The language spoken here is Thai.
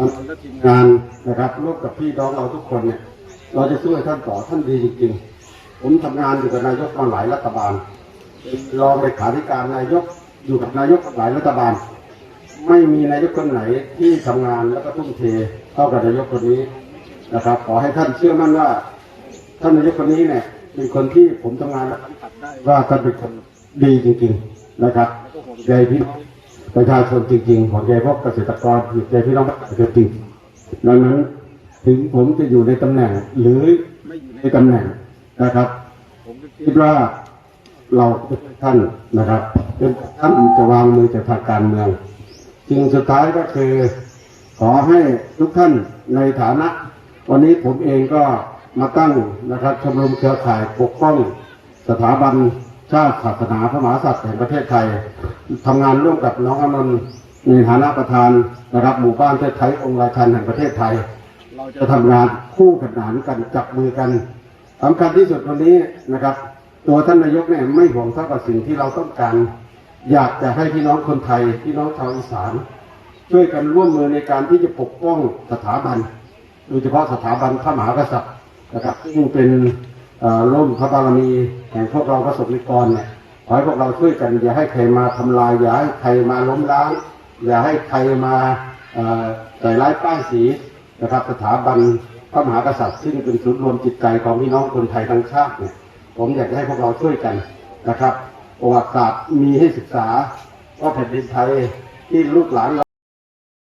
อันนั้นและทีมงานนะครับร่วมกับพี่น้องเราทุกคนเนี่ยเราจะช่วยท่านต่อท่านดีจริงๆ ผมทำงานอยู่กับนายกมาหลายรัฐบาลรองเลขาธิการนายกอยู่กับนายกหลายรัฐบาล ไม่มีนายกคนไหนที่ทำงานแล้วก็ทุ่มเทเท่ากับนายกคนนี้นะครับ ขอให้ท่านเชื่อมั่นว่า ท่านนายกคนนี้เนี่ยเป็นคนที่ผมทำงานแล้วว่าท่านเป็นคนดีจริง ๆ นะครับใจพี่ ประชาชนจริงๆของใจพวกเกษตรกรคือใจพี่น้องประชาชนจริงดังนั้นถึงผมจะอยู่ในตำแหน่งหรือไม่อยู่ในตำแหน่งนะครับผมคิดว่าเราท่านนะครับเป็นท่านจะวางมือจากทางการเมืองสิ่งสุดท้ายก็คือ ขอให้ทุกท่านในฐานะ วันนี้ผมเองก็มาตั้งนะครับชมรมเครือข่ายปกป้อง สถาบันชาติศาสนาพระมหากษัตริย์แห่งประเทศไทย ทำงานร่วมกับน้องอานนท์ในฐานะประธานนะครับหมู่บ้านเทศไทยองค์ราชันแห่งประเทศไทย เราจะทำงานคู่ขนานกันจับมือกันสำคัญที่สุดวันนี้นะครับ ตัวท่านนายกเนี่ยไม่ห่วงเท่ากับสิ่งที่เราต้องการ อยากจะให้พี่น้องคนไทยพี่น้องชาวอีสานช่วยกันร่วมมือในการที่จะปกป้องสถาบันโดยเฉพาะสถาบันพระมหากษัตริย์นะครับซึ่งเป็นร่มพระบารมีแห่งพวกเราพระสงฆ์นิกรเนี่ย ขอให้พวกเราช่วยกัน อย่าให้ใครมาทำลาย อย่าให้ใครมาล้มล้าง อย่าให้ใครมาใส่ร้ายป้ายสีนะครับสถาบันพระมหากษัตริย์ซึ่งเป็นศูนย์รวมจิตใจของพี่น้องคนไทยทั้งชาติเนี่ยผมอยากจะให้พวกเราช่วยกันนะครับประวัติศาสตร์มีให้ศึกษาว่าแผ่นดินไทยที่ลูกหลานเรา